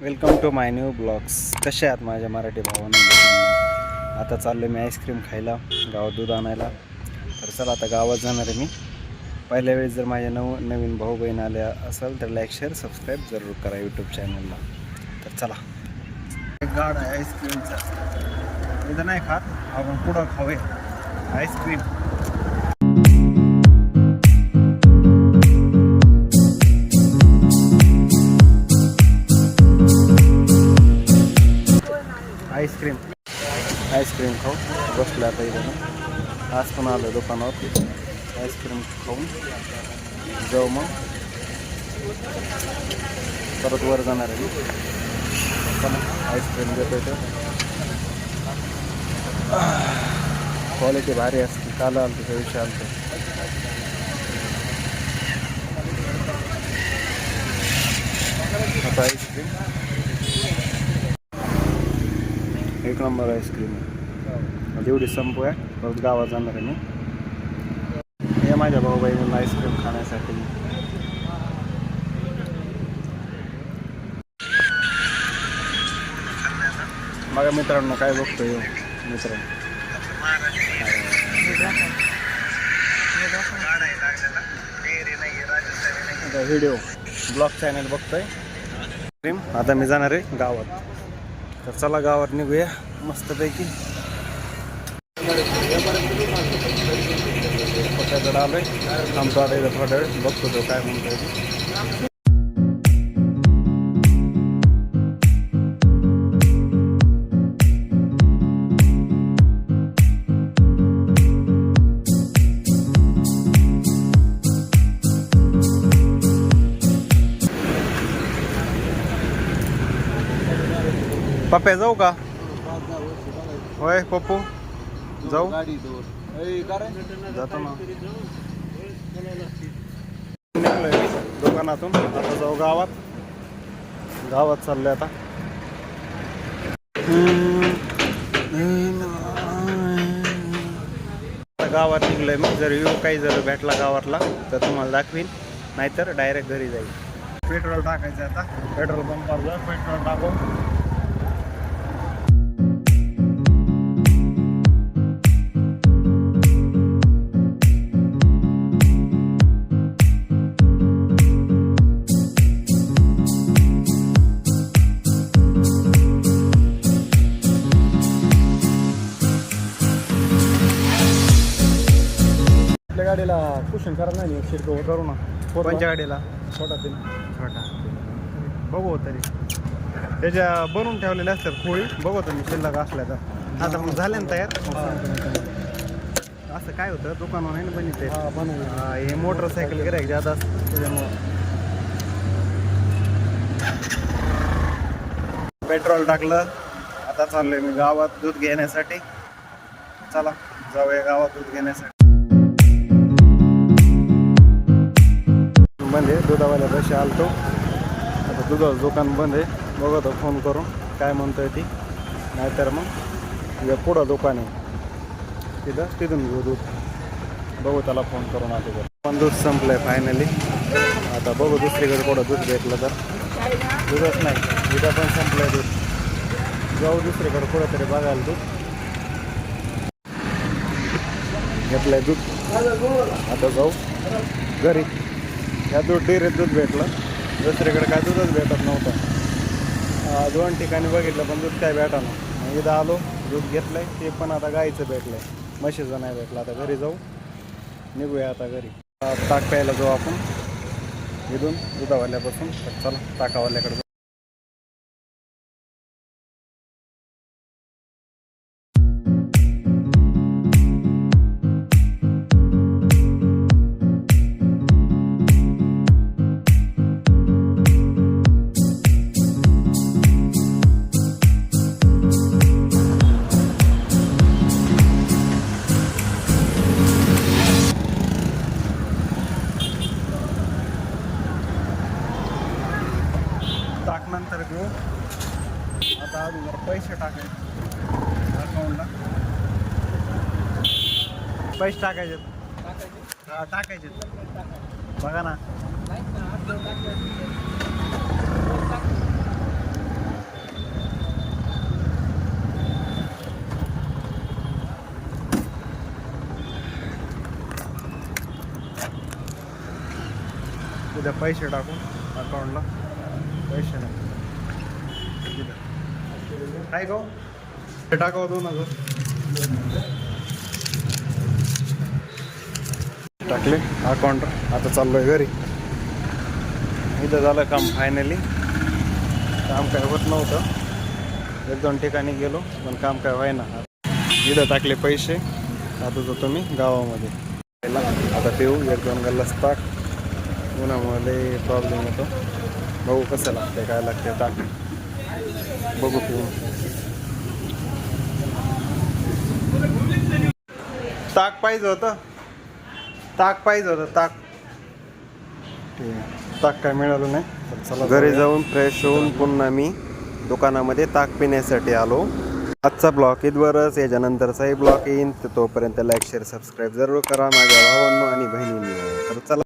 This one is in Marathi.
Welcome to my new blogs कसे आहात माझ्या मराठी भावांना? आता चाललो मी आईस्क्रीम खायला गावात दूध आणायला. तर चला आता गावात जाणार आहे मी. पहिल्या वेळेस जर माझ्या नव नवीन भाऊ बहीण आल्या असेल तर लाईक शेअर सबस्क्राईब जरूर करा यूट्यूब चॅनलला तर चला. एक गाड आहे आईस्क्रीमचा इथं नाही खात आपण पुढं खावे आईस्क्रीम खाऊ बसलो आता इथं आज पण आलो दुकानावर आईस्क्रीम खाऊन जाऊ मग परत वर जाणार आहे पण आईस्क्रीम देतो तर क्वालिटी भारी असते काल आलं त्या दिवशी आलं आता आईस्क्रीम एक नंबर आईस्क्रीम आहे म्हणजे एवढी संपू आहे. परत गावात जाणार आहे मी. हे माझ्या भाऊ बहिणींना आईस्क्रीम खाण्यासाठी. बघा मित्रांनो काय बघतोय हो, मित्र. व्हिडिओ ब्लॉग चॅनल बघतोय. आता मी जाणार आहे गावात. तर चला गावात निघूया. मस्तपैकी. पट्याकडे आलोय थांबतो आता इथं थोडा वेळ बघतो तो काय म्हणतोय ते. पप्प्या जाऊ का होय पप्पू जाऊ? जातो ना निघलोय दुकानातून. आता जाऊ गावात. गावात चाललोय आता. गावात निघलोय मी. जर येऊ काही जर भेटला गावातला तर तुम्हाला दाखवीन. नाहीतर डायरेक्ट घरी जाईल. पेट्रोल टाकायचं आता. पेट्रोल पंपावर जा. पेट्रोल टाकू गाडीला कुशन करा नाही शिरको करू ना. कोणत्या गाडीला छोटा तीन छोटा. बघू तरी. त्याच्या बनवून ठेवलेल्या असतात खोळी. बघू तुम्ही शिल्लक असल्या तर. आता मग झाले ना तयार? असं काय होतं? दुकानावर आहे ना बनिते हा हे मोटरसायकल गिरायक असतं. त्याच्यामुळं. पेट्रोल टाकलं. आता चाललोय मी गावात दूध घेण्यासाठी. चला जाऊया गावात दूध घेण्यासाठी. बंद आहे दुधावाल्या पैसे आलतो आता दुधाचं दुकान बंद आहे बघतो फोन करून काय म्हणतोय ती नाहीतर मग या पुढं दुकान आहे तिथं तिथून घेऊ दूध बघू त्याला फोन करून आता पण दूध संपलंय फायनली आता बघू दुसरीकडे कुठं दूध भेटलं तर दूधच नाही दुधा पण संपलंय दूध जाऊ दुसरीकडे कुठं तरी बघायला दूध घेतलंय दूध आता जाऊ घरी ह्या दूध डेअरीत दूध भेटलं. दुसरीकडे काय दूधच भेटत नव्हतं. दोन ठिकाणी बघितलं पण दूध काय भेटा ना इथं आलो दूध घेतलंय ते पण आता गाईचं भेटलंय. म्हशीचं नाही भेटलं आता घरी जाऊ. निघूया आता घरी. ताक प्यायला जाऊ आपण. इथून दुधावाल्यापासून. तर चला ताकावाल्याकडे तो आता अजून पैसे टाकायचे अकाउंटला. पैसे टाकायचे. हा टाकायचे. बघा ना. उद्या पैसे टाकू अकाउंटला. पैसे नाही. इथं. काय गो हे? टाकावं दोन हजार. टाकले अकाउंट आता चाललोय घरी. इथं झालं काम फायनली काम काय होत नव्हतं. एक दोन ठिकाणी गेलो पण काम काय व्हायना. इथं टाकले पैसे. आता जातो मी गावामध्ये. आता पिऊ एक दोन गल्लास ताक. उन्हामुळे प्रॉब्लेम होतो. बघू कसं लागते काय लागते ताक बघू ताक पाहिजे होतं. ताक पाहिजे होतं ताक. ताक काय मिळालं नाही. चला घरी जाऊन फ्रेश होऊन पुन्हा मी दुकानामध्ये ताक पिण्यासाठी आलो. आजचा ब्लॉग इथवरच. याच्यानंतरचाही ब्लॉग येईन. तर तोपर्यंत लाईक शेअर सबस्क्राईब जरूर करा. माझ्या भावांनो आणि बहिणींनी. तर चला.